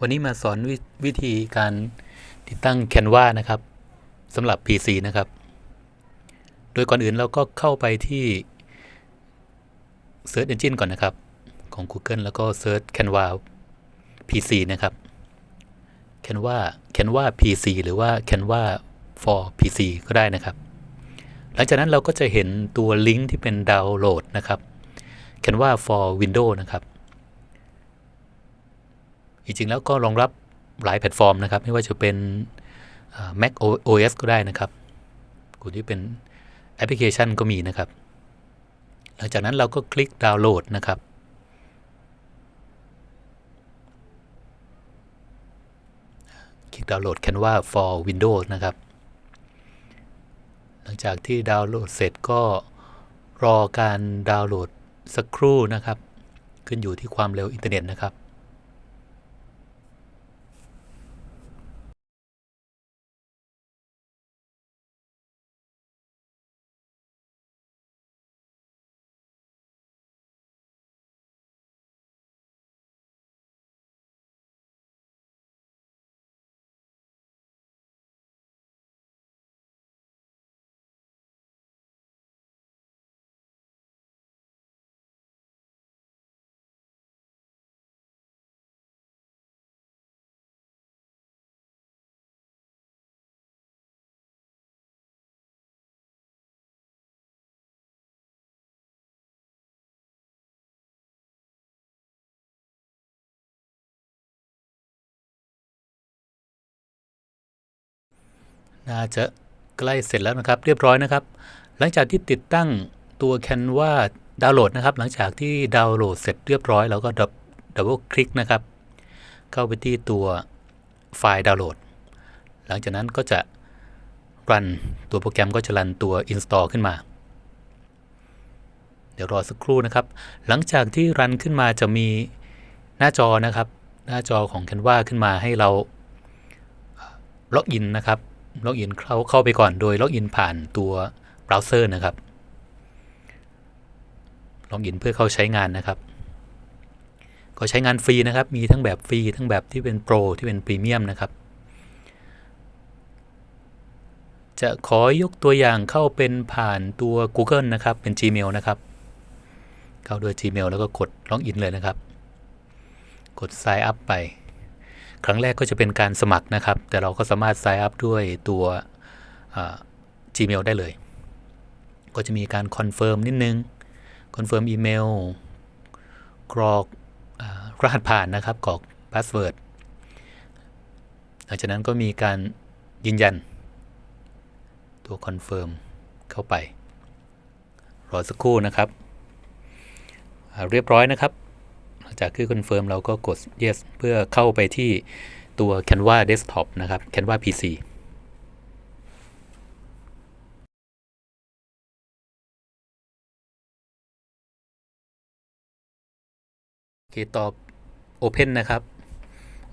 วันนี้มาสอนววิธีการติดตั้ง Canva นะครับสำหรับ PC นะครับ โดยก่อนอื่นเราก็เข้าไปที่ Search Engine ก่อนนะครับ ของ Google แล้วก็ Search Canva PC นะครับ Canva Canva PC หรือว่า Canva for PC ก็ได้นะครับ หลังจากนั้นเราก็จะเห็นตัวลิงก์ที่เป็นดาวน์โหลดนะครับ Canva for Windows นะครับ จริงๆแล้วก็รองรับหลายแพลตฟอร์มนะครับ ไม่ว่าจะเป็น Mac OS ก็ได้นะครับกลุ่มที่เป็นแอปพลิเคชันก็มีนะครับ หลังจากนั้นเราก็คลิกดาวน์โหลดนะครับ คลิกดาวน์โหลด Canva for Windows นะครับ หลังจากที่ดาวน์โหลดเสร็จก็รอการดาวน์โหลดสักครู่นะครับ ขึ้นอยู่ที่ความเร็วอินเทอร์เน็ตนะครับ น่าจะใกล้เสร็จแล้วนะครับ เรียบร้อยนะครับ หลังจากที่ติดตั้งตัว Canva ดาวน์โหลดนะครับ หลังจากที่ดาวน์โหลดเสร็จเรียบร้อยเราก็ดับดับเบิลคลิกนะครับ เข้าไปที่ตัวไฟล์ดาวน์โหลด หลังจากนั้นก็จะรันตัวโปรแกรมก็จะรันตัว install ขึ้นมา เดี๋ยวรอสักครู่นะครับ หลังจากที่รันขึ้นมาจะมีหน้าจอนะครับ หน้าจอของ Canva ขึ้นมาให้เราล็อกอินนะครับ ล็อกอินเข้าเข้าไปก่อนโดยล็อกอินผ่านตัวเบราว์เซอร์นะครับล็อกอินเพื่อเข้าใช้งานนะครับ ก็ใช้งานฟรีนะครับ มีทั้งแบบฟรีทั้งแบบที่เป็นโปรที่เป็นพรีเมียมนะครับ จะขอยกตัวอย่างเข้าเป็นผ่านตัว Google นะครับ เป็น Gmail นะครับ เข้าด้วย Gmail แล้วก็กดล็อกอินเลยนะครับ กด Sign up ไป ครั้งแรกก็จะเป็นการสมัครนะครับ แต่เราก็สามารถ sign up ด้วยตัว Gmail ได้เลย ก็จะมีการคอนเฟิร์มนิดนึงคอนเฟิร์มอีเมลกรอกอรหัสผ่านนะครับกรอกพาสเวิร์ดหลังจากนั้นก็มีการยืนยัน ตัวคอนเฟิร์มเข้าไป รอสักครู่นะครับ เรียบร้อยนะครับ หลังจากคือคอนเฟิร์มเราก็กด yes เพื่อเข้าไปที่ตัว Canva Desktop นะครับ Canva PC โอเคตอบ Open นะครับ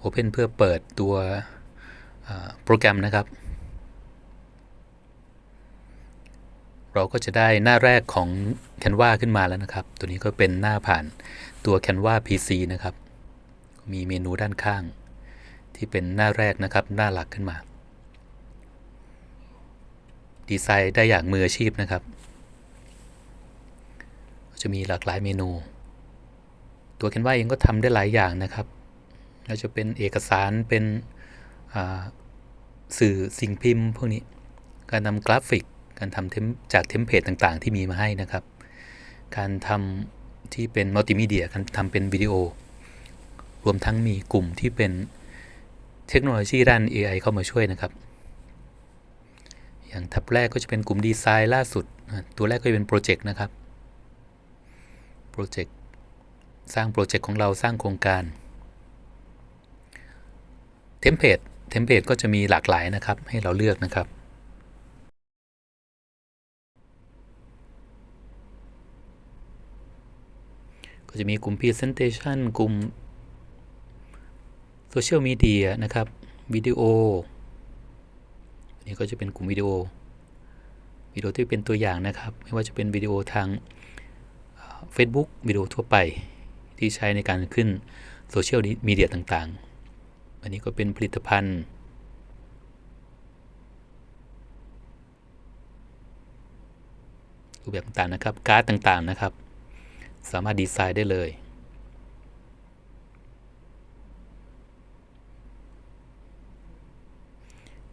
Open เพื่อเปิดตัวโปรแกรมนะครับ เราก็จะได้หน้าแรกของ Canva ขึ้นมาแล้วนะครับ ตัวนี้ก็เป็นหน้าผ่านตัว Canva PC นะครับ มีเมนูด้านข้าง ที่เป็นหน้าแรกนะครับ หน้าหลักขึ้นมา ดีไซน์ได้อย่างมืออาชีพนะครับ จะมีหลากหลายเมนู ตัว Canva เองก็ทำได้หลายอย่างนะครับเราจะเป็นเอกสารเป็นสื่อสิ่งพิมพ์พวกนี้ การทำกราฟิก การทำจากเทมเพลตต่างๆ ที่มีมาให้นะครับ การทำที่เป็นมัลติมีเดียการทำเป็นวิดีโอ รวมทั้งมีกลุ่มที่เป็นเทคโนโลยีด้าน AI เข้ามาช่วยนะครับ อย่างทับแรกก็จะเป็นกลุ่มดีไซน์ล่าสุด ตัวแรกก็จะเป็นโปรเจกต์นะครับโปรเจกต์สร้างโปรเจกต์ของเราสร้างโครงการเทมเพลตเทมเพลตก็จะมีหลากหลายนะครับ ให้เราเลือกนะครับ ก็จะมีกลุ่ม Presentation กลุ่ม Social Media นะครับวิดีโอนี่ก็จะเป็นกลุ่มวิดีโอวิดีโอที่เป็นตัวอย่างนะครับ ไม่ว่าจะเป็นวิดีโอทาง Facebook วิดีโอทั่วไปที่ใช้ในการขึ้นโซเชียลมีเดียต่างๆ อันนี้ก็เป็นผลิตภัณฑ์รูปแบบต่างๆนะครับ การ์ดต่างๆนะครับ สามารถดีไซน์ได้เลย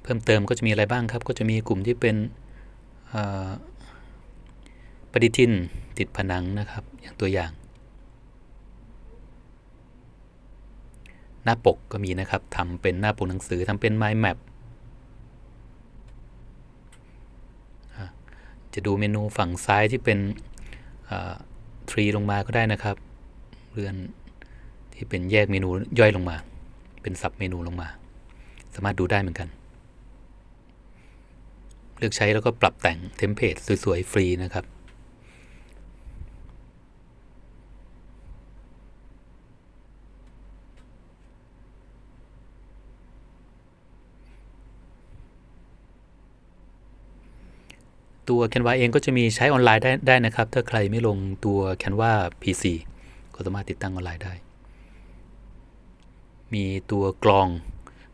เพิ่มเติมก็จะมีอะไรบ้างครับ ก็จะมีกลุ่มที่เป็นปฏิทินติดผนังนะครับ อย่างตัวอย่าง หน้าปกก็มีนะครับทำเป็นหน้าปกหนังสือทำเป็น mind map จะดูเมนูฝั่งซ้ายที่เป็น ทรีลงมาก็ได้นะครับเรือนที่เป็นแยกเมนูย่อยลงมา เป็นสับเมนูลงมา สามารถดูได้เหมือนกัน เลือกใช้แล้วก็ปรับแต่งเทมเพลตสวยๆ ฟรีนะครับ ตัว Canva เองก็จะมีใช้ออนไลน์ได้ได้นะครับ ถ้าใครไม่ลงตัว Canva PC ก็สามารถติดตั้งออนไลน์ได้ มีตัวกรอง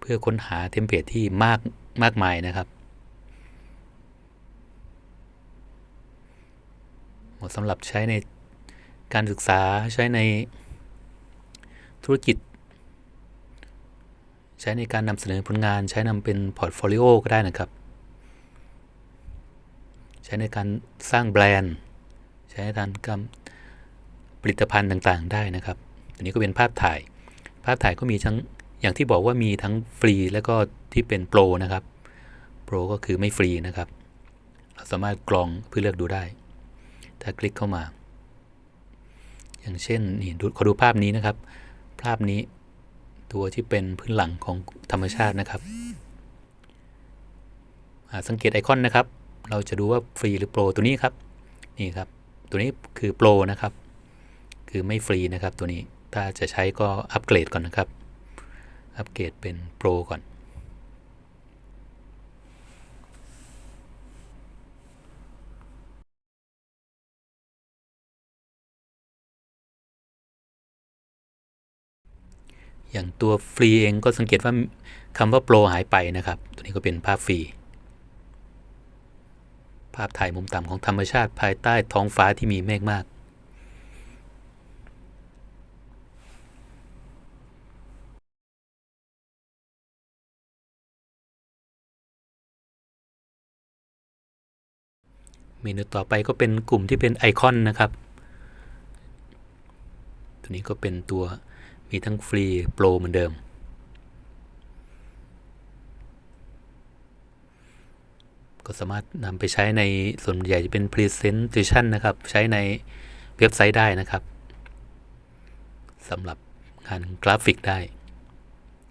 เพื่อค้นหาเทมเพลตที่มากมากมายนะครับ เหมาะสำหรับใช้ในการศึกษาใช้ในธุรกิจ ใช้ในการนำเสนอผลงานใช้นำเป็นพอร์ตโฟลิโอก็ได้นะครับ ใช้ในการสร้างแบรนด์ ใช้ในการกำผลิตภัณฑ์ต่างๆ ได้นะครับ อันนี้ก็เป็นภาพถ่าย ภาพถ่ายก็มีทั้งอย่างที่บอกว่ามีทั้งฟรีแล้วก็ที่เป็นโปรนะครับ โปรก็คือไม่ฟรีนะครับ เราสามารถกรองเพื่อเลือกดูได้ ถ้าคลิกเข้ามา อย่างเช่นนี่ดูขอดูภาพนี้นะครับ ภาพนี้ตัวที่เป็นพื้นหลังของธรรมชาตินะครับ สังเกตไอคอนนะครับ เราจะดูว่าฟรีหรือโปรตัวนี้ครับนี่ครับ ตัวนี้คือโปรนะครับ คือไม่ฟรีนะครับตัวนี้ถ้าจะใช้ก็อัปเกรดก่อนนะครับอัปเกรดเป็นโปรก่อนอย่างตัวฟรีเองก็สังเกตว่าคำว่าโปรหายไปนะครับ ตัวนี้ก็เป็นภาพฟรี ภาพถ่ายมุมต่ำของธรรมชาติภายใต้ท้องฟ้าที่มีเมฆมาก เมนูต่อไปก็เป็นกลุ่มที่เป็นไอคอนนะครับ ตัวนี้ก็เป็นตัวมีทั้งฟรีโปรเหมือนเดิม ก็สามารถนำไปใช้ในส่วนใหญ่จะเป็น Presentation นะครับ ใช้ในเว็บไซต์ได้นะครับสำหรับงานกราฟิกได้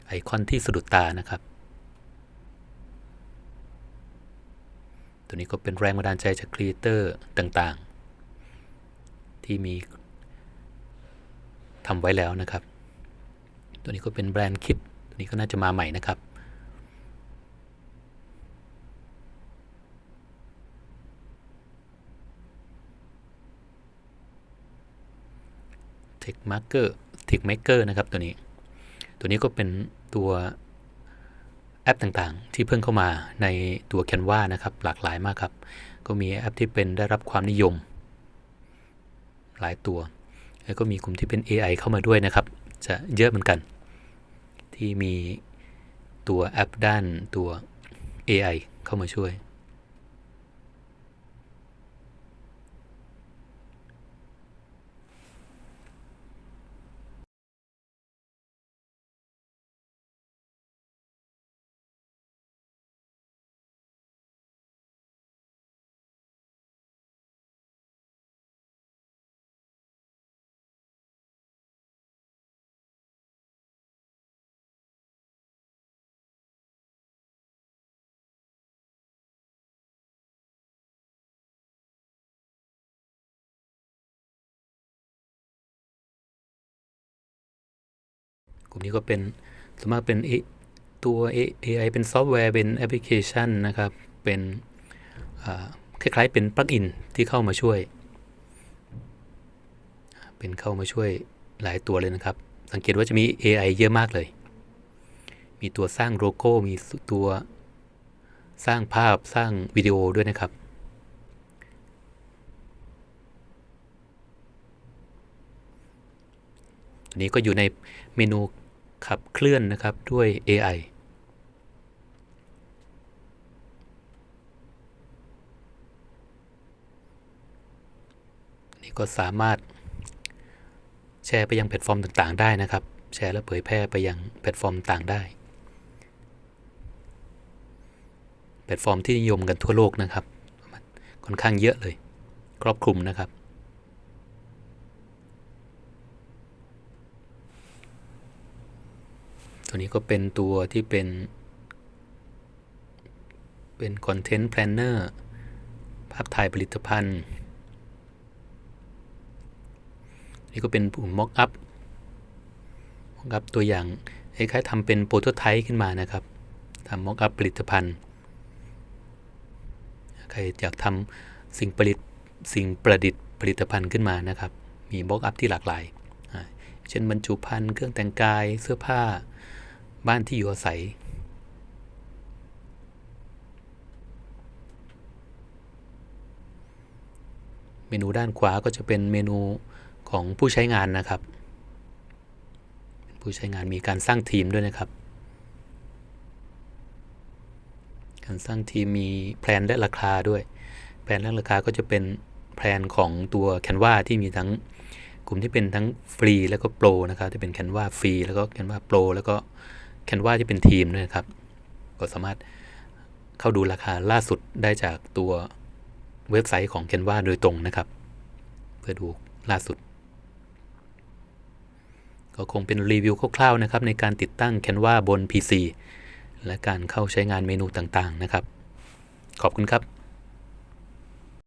ไอคอนที่สะดุดตานะครับ ตัวนี้ก็เป็นแรงบันดาลใจจากครีเอเตอร์ต่างๆ ที่มีทำไว้แล้วนะครับ ตัวนี้ก็เป็นแบรนด์คิด ตัวนี้ก็น่าจะมาใหม่นะครับ Text Marker Text Maker นะครับตัวนี้ ตัวนี้ก็เป็นตัวแอปต่างๆ ที่เพิ่งเข้ามาในตัว Canva นะครับหลากหลายมากครับ ก็มีแอปที่เป็นได้รับความนิยม หลายตัว แล้วก็มีกลุ่มที่เป็น AI เข้ามาด้วยนะครับ จะเยอะเหมือนกัน ที่มีตัวแอปด้านตัว AI เข้ามาช่วย กลุ่มนี้ก็เป็นส่วนมากเป็นตัว AI เป็นซอฟต์แวร์เป็นแอปพลิเคชันนะครับ เป็นคล้ายๆเป็นปลั๊กอินที่เข้ามาช่วย เป็นเข้ามาช่วยหลายตัวเลยนะครับ สังเกตว่าจะมี AI เยอะมากเลย มีตัวสร้างโลโก้ มีตัวสร้างภาพสร้างวิดีโอด้วยนะครับอันนี้ก็อยู่ในเมนู ขับเคลื่อนนะครับด้วย AI นี่ก็สามารถแชร์ไปยังแพลตฟอร์มต่าง ๆ ได้นะครับ แชร์และเผยแพร่ไปยังแพลตฟอร์มต่างได้ แพลตฟอร์มที่นิยมกันทั่วโลกนะครับ ค่อนข้างเยอะเลย ครอบคลุมนะครับ ตัวนี้ก็เป็นตัวที่เป็น เป็นคอนเทนต์แพลนเนอร์ภาพถ่ายผลิตภัณฑ์ นี่ก็เป็นปุ่ม mock up mock up ตัวอย่างคล้ายๆทำเป็นโปรโตไทป์ขึ้นมานะครับทำ mock up ผลิตภัณฑ์ใครอยากทำสิ่งผลิตสิ่งประดิษฐ์ผลิตภัณฑ์ขึ้นมานะครับ มี mock up ที่หลากหลาย เช่นบรรจุภัณฑ์ เครื่องแต่งกาย เสื้อผ้า บ้านที่อยู่อาศัย เมนูด้านขวาก็จะเป็นเมนูของผู้ใช้งานนะครับ ผู้ใช้งานมีการสร้างทีมด้วยนะครับ การสร้างทีมมีแพลนและราคาด้วย แพลนและราคาก็จะเป็นแพลนของตัว Canva ที่มีทั้งกลุ่มที่เป็นทั้งฟรีแล้วก็โปรนะครับที่เป็น Canva ฟรีแล้วก็ Canva Pro แล้วก็ แคนวาที่เป็นทีมด้วยนะครับ ก็สามารถเข้าดูราคาล่าสุดได้จากตัวเว็บไซต์ของแคนวาโดยตรงนะครับ เพื่อดูล่าสุด ก็คงเป็นรีวิวคร่าวๆนะครับในการติดตั้งแคนวาบน PC และการเข้าใช้งานเมนูต่างๆนะครับ ขอบคุณครับ